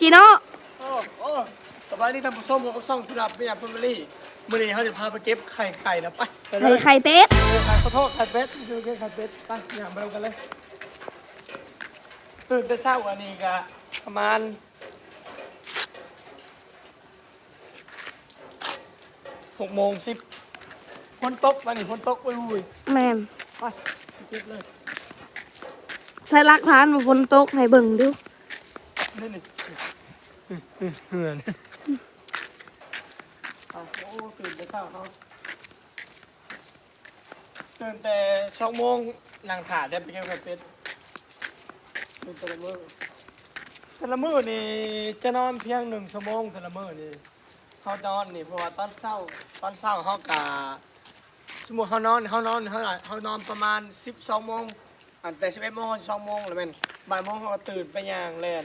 จีโน่โอ้โอ้สบายดีท่านผู้ชมผมซ่องคุณรับเป็นอย่างฟมิลี่มื่อนี้เขาจะพาไปเก็บไข่ไก่นะไปไปเลไข่ยไข่เป็ดเออไข่ขอโทษไข่เป็ดดูเก็บไข่เป็ดไปอย่างไปดูกันเลยตื่นแต่เช้าวันนี้ก็ประมาณหกโมงสิบพ้นตกวันนี้พ้นตกไปอุ้ยแม่นไปเก็บเลย ใส่ลักฐานมาบนโต๊ะให้เบิ่งดูนี่นี่ เหือนอะโอ้ตื่นแต่เช้าเขาตื่นแต่สองโมงนั่งถ่าได้ไปเก็บไข่เป็ดตื่นแต่ละมื้อแต่ละมื้อนี่จะนอนเพียงหนึ่งชั่วโมงแต่ละมื้อนี่เขานอนนี่เพราะว่าตอนเช้าตอนเช้าเขากะสมมติเขานอนเขานอนเขาเขานอนประมาณสิบสองโมงอันแต่สิบเอ็ดโมงสองโมงแล้วแม่นบ่ายโมงเขาก็ตื่นไปย่างแลน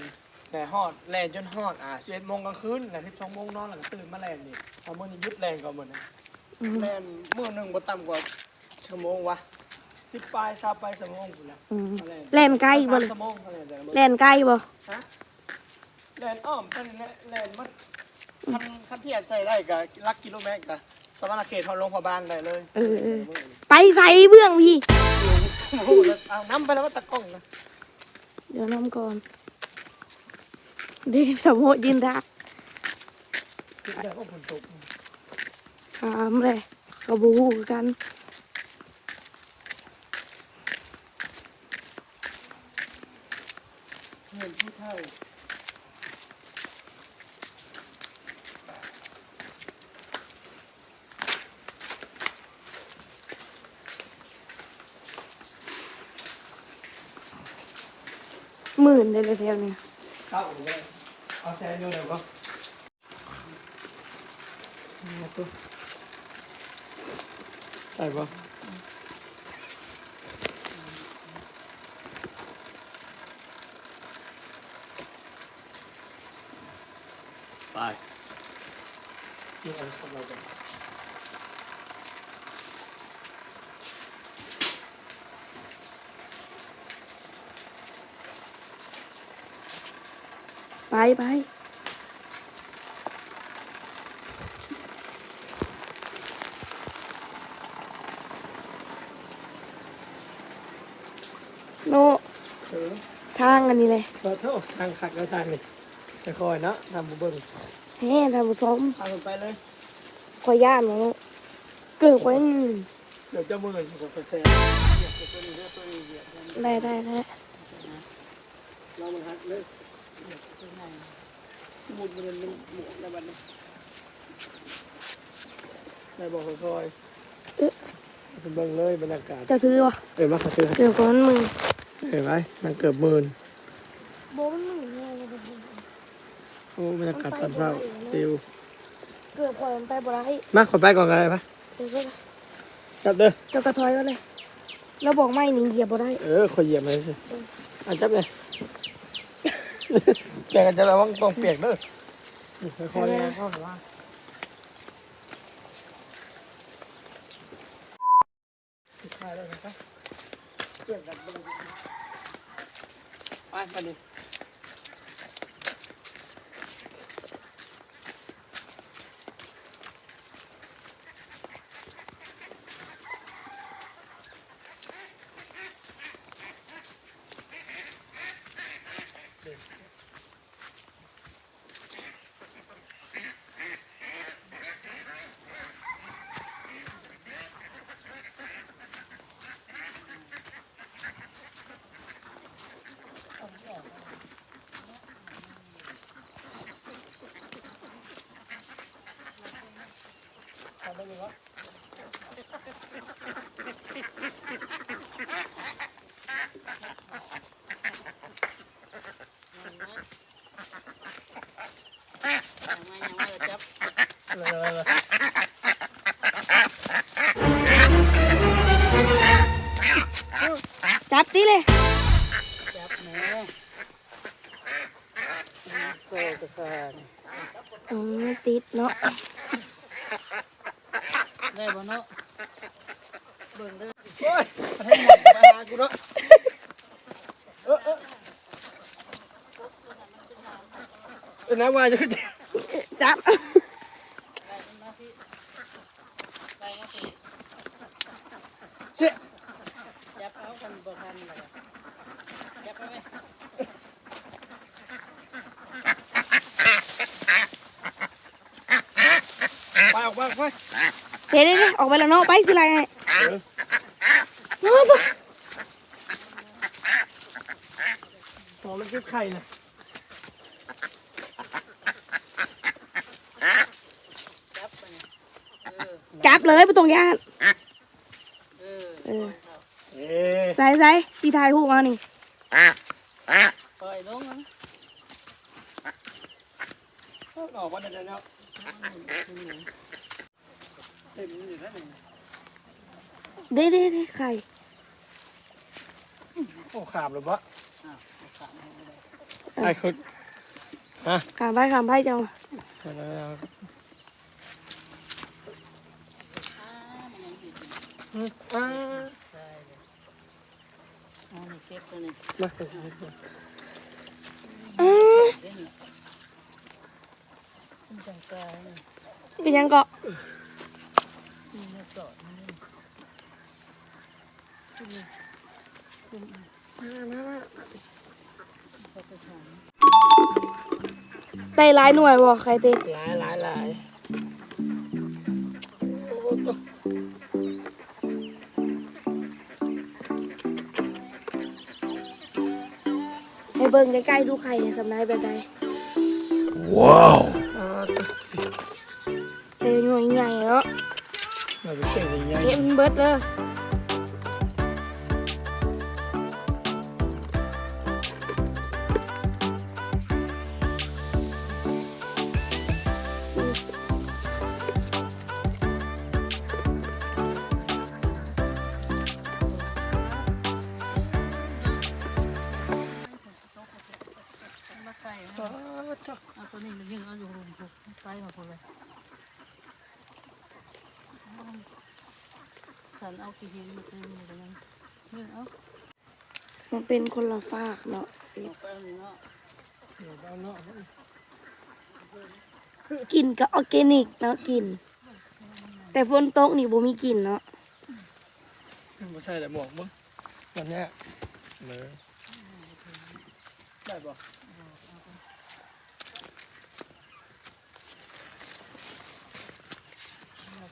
แต่ฮอดแลนจนฮอดอะสิบเอ็ดโมงกลางคืนแล้วสิบสองโมงนอนแล้วก็ตื่นมาแลนนี่เอามื่อนี้หยุดแลนก่อนหมดนะอืมแลนมื้อหนึ่งบ่ต่ำกว่าชั่วโมงวะสิบปลายชาปลายชั่วโมงพุ่นละอืมมาแล่นไกลบ่บ่เลยชั่วโมงเท่านั้นแต่ละมื้อ แล่นไกลบ่ฮะแลนอ้อมท่านแลแลนมันคันคันที่ใส่ได้ก็ลักกิโลเมตรก็สวรรณเขตเฮาลงพระบางได้เลยเออเออไปใส่เบื้องพี่โอ้โหแล้วเอาน้ำไปแล้วว่าตะกล้องนะเดี๋ยวน้ำก่อนเดี๋ยวสมโหยินดาคิดได้ว่าฝนตกถามเลยก็บฮูคือกันเห็นผู้เฒ่าหมื่นเลยเลยแถวเนี้ อยู่เดี๋ยวก็นี่ตัวใส่ปะ ไปนี่เอาของเราไปไปไปโนเออทางอันนี้เลยขอโทษทางขัดแล้วทางนี่จะคอยเนาะทำบุเบิ้งแฮ่ท่านผู้ชมทางมันไปเลยขอย่านหนูเกิดไว้หนึ่งเดี๋ยวเจะมือผมไปแซงตัวนี้เด้อตัวนี้เดี๋ยวได้ได้ได้เรามันหักเลย หมุดมันมันหมุดในบัดนี้ได้บอกค่อยๆเอ๊ะเป็นเบิ่งเลยบรรยากาศจะถือวะเอ้ยมาขอซื้อเดี๋ยวก่อนมึงเห็นไหมมันเกือบหมื่นโบมันมึงเนี่ยโอ้บรรยากาศตอนเช้าซิวเกือบก่อนไปบ่ได้มาขอไปก่อนกันเลยปะเดี๋ยวก่อนจับเด้อเจ้ากระถอยก็เลยเราบอกไม่หนีเหยียบบ่ได้ เออขอเหยียบเลยสิอะจับเลย แกกันจะระวังต้องเปียกเด้อค่อยๆเข้าหรือว่าไปไปดิ จับสิเลยจับแม่โกกระคานอืมติดเนาะได้บ่เนาะเบิ่งเด้อโอ้ยประเทศหมดมาหากูเนาะเออเออเป็นน้ำวายจะขึ้นจับ เจ๊ จับเอาคนบ่ทันเลยจับเอาไหม ไปออกมาไปเดี๋ยวเดี๋ยวเดี๋ยวออกไปแล้วเนาะไปสิไรไงเออเนาะปะตองมันคือไข่นะจับไปเนี่ยเออจับเลยไม่ต้องย่านเออเออเอ๊ะใส่ใส่ที่ทายหูมานี่ปล่อยลงนะออกมาเดี๋ยวนี้เต็มอยู่แล้วนี่เด้เด้เด้ไข่โอ้ขามหรือวะอ้าวขาดให้ไม่ได้ไอ้คุณขามไปขามไปจังแล้วอ่ามันยังผิดอยู่อ่าใช่เลยอ๋อนี่เก็บตัวนี้มาเอ้ยเด้นี่ขึ้นจังกลางนี่เป็นยังเกาะ นี่เนี่ยเกาะนี่ขึ้นนี่ขึ้นนี่เข้าไปถามได้หลายหน่วยบ่ใครเต้หลายหลายหลายโอ้โหให้เบิ่งใกล้ๆดูไข่สำนายแบบใดอ่าเเราไปเก่ นเอากี่หินมาคืนมาตรงนั้นเอามันเป็นคนละฝากเนาะออาไปเอาเนาะเดี๋ยวเอาเนาะกินก็ออร์แกนิกเนาะกิน แต่ฝนตกนี่บ่มีกลิ่นเนาะมาใส่แต่หมวกมั้งวันเนี้ยเมือได้ปะ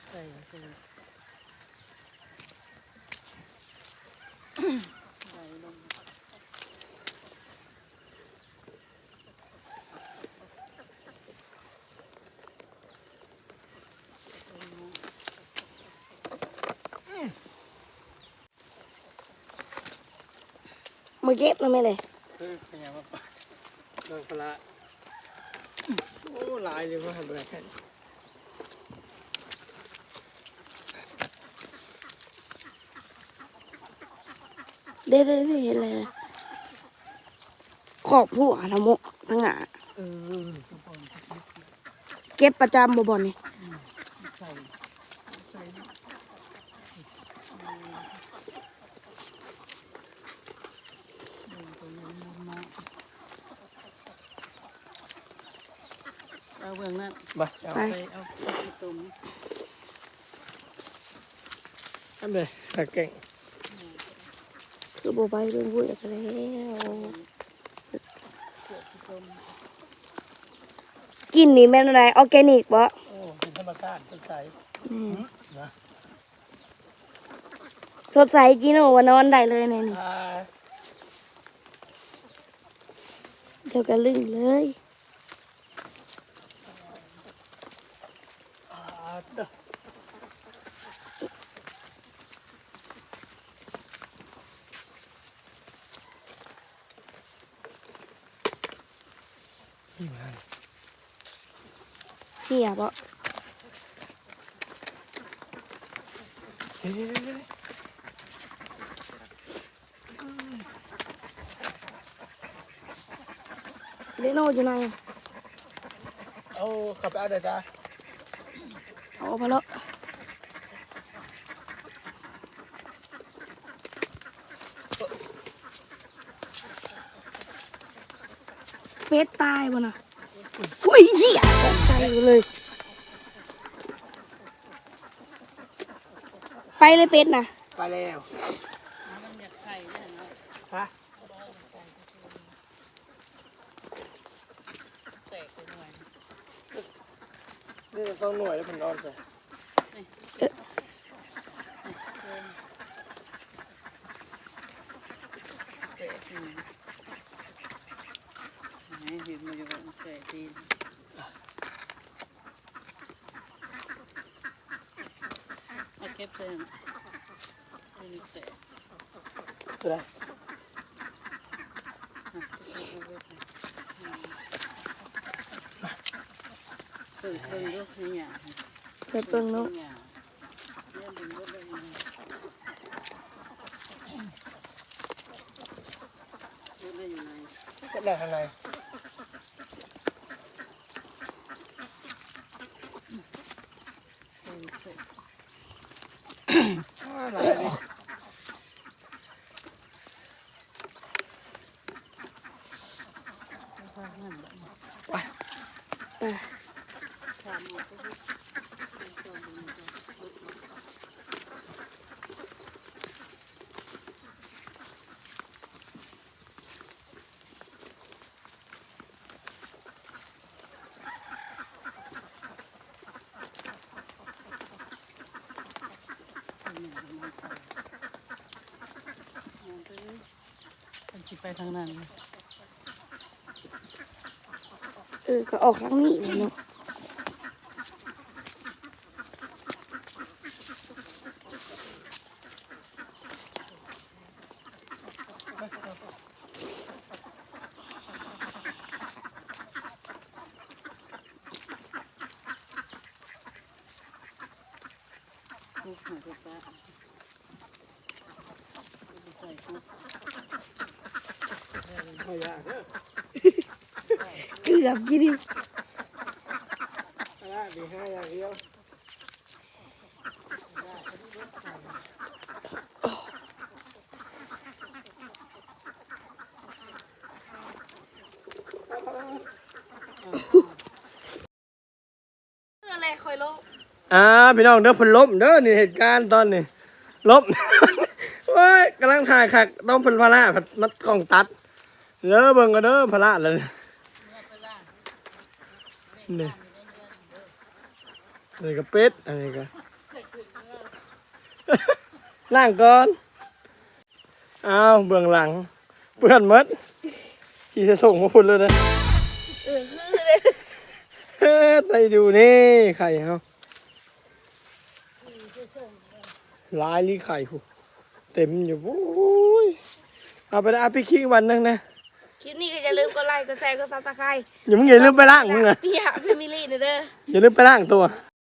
ใส่ใส่ไหลลง มาเก็บแล้วไม่เลยคือเป็นไงบ้างเรื่องพละโอ้หลายเลยว่าทำอะไรแค่นี้ เด้เด้เด้เห็นอะไรเลยขอบผู้อาทำโมทั้งหนาเก็บประจำบ่บ่นี่เอาเบื้องนั้นมาเอาไปเอาตุ่มทำเลยขัดเก่ง คือบ่ไปเรื่องพูดอีกแล้วกินนี่แม่นอะไรออร์แกนิกบ่โอ้เป็นธรรมชาติสดใสนะสดใสกินโอ้วันนอนได้เลยในนี่อ่เดี๋ยวก็ลึงเลยอ่าเด้อนี่มัน เหี่ยบ่เฮ้ยเฮ้ยเฮ้ยเฮ้ยเลโนอยู่ไหนอะเอาขับไปเอาเดี๋ยวจ้าเอาไปแล้วเป็ดตายบ่น่ะต อุ้ยเหี้ยตกใจเลย ไปเลยเป็ดนะไปแล้วมันอยากไข่เนี่ยเนาะฮะแตกไปหน่อยนี่ต้องหน่วยแล้วผมนอนใส่แตกหน่อยไหนเห็นมันอยู่บนแตกดี เก็บเพิ่มนี่แตกตัวไหนเพิ่งเพิ่งลูกนี่เนี่ยไปเบิ่งเนาะเนี่ยเรียนดึงรถได้ยังไง รถได้ยังไงก็ได้ข้างในเพิ่งเสร็จหลายดิพาเงินแบบนี้ไปถามหมดก็คือเป็นตัวมันจะลดลง มันจิไปทางนั้นเออก็ออกทางนี้เลยเนาะทุกหน่อยก็ปะใส่ทุกไม่ยาก เด้อเกือบกี่ดิไม่ยากดีห้าอย่างเดียวอะไรคอยโลอ่าพี่น้องเด้อเพิ่นล้มเด้อนี่เหตุการณ์ตอนนี้ล้มโอ้ยกำลังถ่ายคักต้องเพิ่นพละผัดมัดกล้องตัด เด้อเบิ่งก็เด้อพละเลยนี่อันนี้ก็เป็ดอันนี้ก็ล่างก่อนอ้าวเบื้องหลังเปื้อนมดที่จะส่งมาพุ่นเลยนะเออคือเลยเฮ้ยไปดูนี่ไข่เขาลายลีไข่หูเต็มอยู่โอ้ยเอาไปเอาไปคิงวันนึงนะ คลิปนี้ก็อย่าลืมกดไลค์กดแชร์กดซับสไครต์อย่ามึงอย่าลืมไปล้างมึงนะพี่หาเฟมิลี่เด้อ อย่าลืมไปล้างตัว